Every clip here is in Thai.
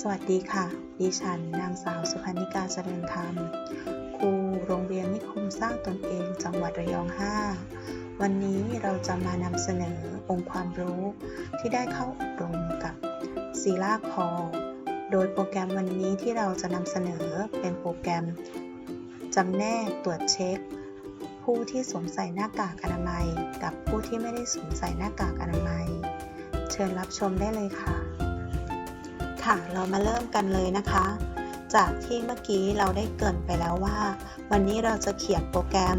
สวัสดีค่ะ ดิฉันนางสาวสุพรรณิกาเจริญธรรม ครูโรงเรียนนิคมสร้างตนเองจังหวัดระยอง 5 วันนี้เราจะมานำเสนอองค์ความรู้ที่ได้เข้าอบรมกับซีล่าคอโดยโปรแกรมวันนี้ที่เราจะนำเสนอเป็นโปรแกรมจำแนกตรวจเช็ค ผู้ที่สวมใส่หน้ากากอนามัย กับผู้ที่ไม่ได้สวมใส่หน้ากากอนามัย เชิญรับชมได้เลยค่ะ ค่ะ เรามาเริ่มกันเลยนะคะ จากที่เมื่อกี้เราได้เกรินไปแล้วว่า วันนี้เราจะเขียนโปรแกรม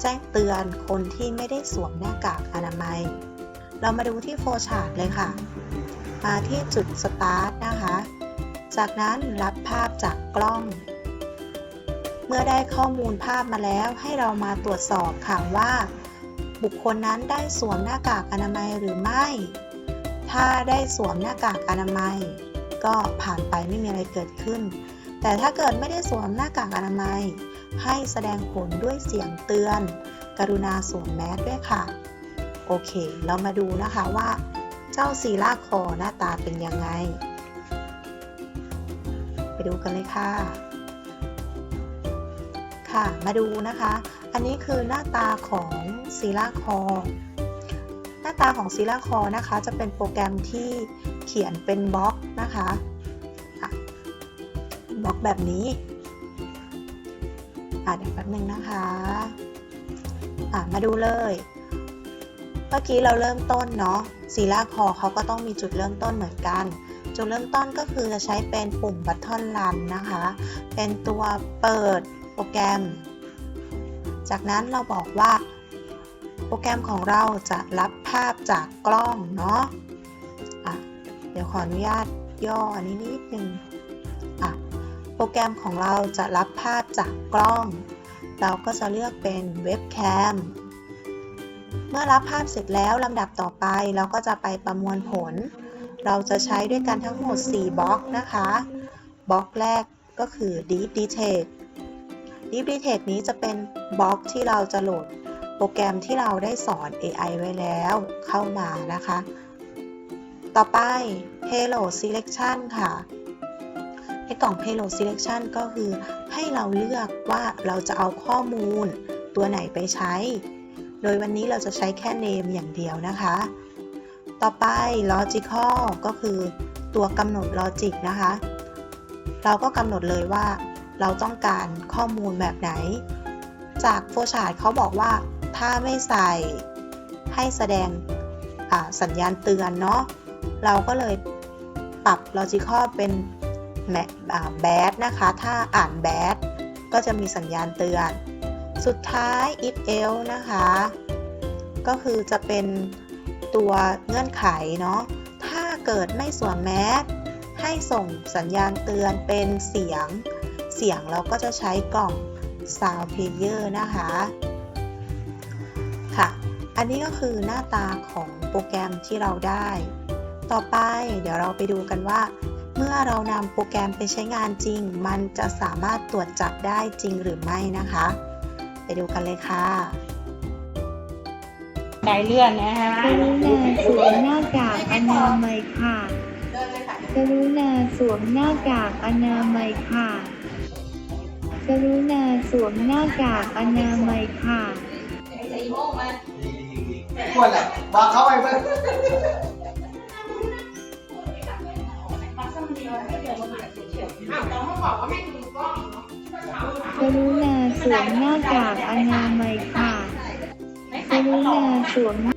แจ้งเตือนคนที่ไม่ได้สวมหน้ากากอนามัย เรามาดูที่โฟล์ชาร์ตเลยค่ะ มาที่จุดสตาร์ทนะคะ จากนั้นรับภาพจากกล้อง เมื่อได้ข้อมูลภาพมาแล้วให้เรามาตรวจสอบค่ะว่า บุคคลนั้นได้สวมหน้ากากอนามัยหรือไม่ถ้าได้สวมหน้ากากอนามัย ก็ผ่านไปไม่มีอะไรเกิดขึ้น แต่ถ้าเกิดไม่ได้สวมหน้ากากอนามัย ให้แสดงผลด้วยเสียงเตือน กรุณาสวมแมสด้วยค่ะ โอเค เรามาดูนะคะว่า เจ้าซีล่าคอหน้าตาเป็นยังไง ไปดูกันเลยค่ะ ค่ะ มาดูนะคะ อันนี้คือหน้าตาของซีล่าคอ ตาของซีลาคอนะคะ จะเป็นโปรแกรมที่เขียนเป็นบล็อกนะคะบล็อกแบบนี้อะเดี๋ยวแป๊บนึงนะคะอะมาดูเลย เมื่อกี้เราเริ่มต้นเนาะซีลาคอเขาก็ต้องมีจุดเริ่มต้นเหมือนกันจุดเริ่มต้นก็คือจะใช้เป็นปุ่มบัตทอนรันนะคะ เป็นตัวเปิดโปรแกรม จากนั้นเราบอกว่า โปรแกรมของเราจะรับภาพจากกล้องเนาะอะเดี๋ยวขออนุญาตย่ออันนี้นิดนึงอะโปรแกรมของเราจะรับภาพจากกล้อง เราก็จะเลือกเป็นเว็บแคมเมื่อรับภาพเสร็จแล้วลำดับต่อไปเราก็จะไปประมวลผล เราจะใช้ด้วยกันทั้งหมด 4บล็อกนะคะบล็อกแรกก็คือ Deep Detect Deep Detect นี้จะเป็นบล็อกที่เราจะโหลด โปรแกรมที่เราได้สอน AI ไว้แล้วเข้ามานะคะ ต่อไป Payload Selection ค่ะ ในกล่อง Payload Selection ก็คือให้เราเลือกว่าเราจะเอาข้อมูลตัวไหนไปใช้ โดยวันนี้เราจะใช้แค่ name อย่างเดียวนะคะ ต่อไป logical ก็คือตัวกำหนด logic นะคะ เราก็กำหนดเลยว่าเราต้องการข้อมูลแบบไหน จากโฟชาร์ดเขาบอกว่า ถ้าไม่ใส่ให้แสดงสัญญาณเตือนเนาะเราก็เลยปรับ logical เป็น bad นะคะ ถ้าอ่าน bad ก็จะมีสัญญาณเตือน สุดท้าย if else นะคะ ก็คือจะเป็นตัวเงื่อนไขเนาะ ถ้าเกิดไม่สวมแมสให้ส่งสัญญาณเตือนเป็นเสียง เสียงเราก็จะใช้กล่อง Sound Player นะคะ ค่ะ อันนี้ก็คือหน้าตาของโปรแกรมที่เราได้ ต่อไปเดี๋ยวเราไปดูกันว่า เมื่อเรานำโปรแกรมไปใช้งานจริง มันจะสามารถตรวจจับได้จริงหรือไม่นะคะ ไปดูกันเลยค่ะไดเลื่อนนะฮะกรุณาสวมหน้ากากอนามัยค่ะกรุณาสวมหน้ากากอนามัยค่ะกรุณาสวมหน้ากากอนามัยค่ะ ควรแหละวางเขาไปเพื่อนกรุณาสวมหน้ากากอนามัยค่ะกรุณาสวม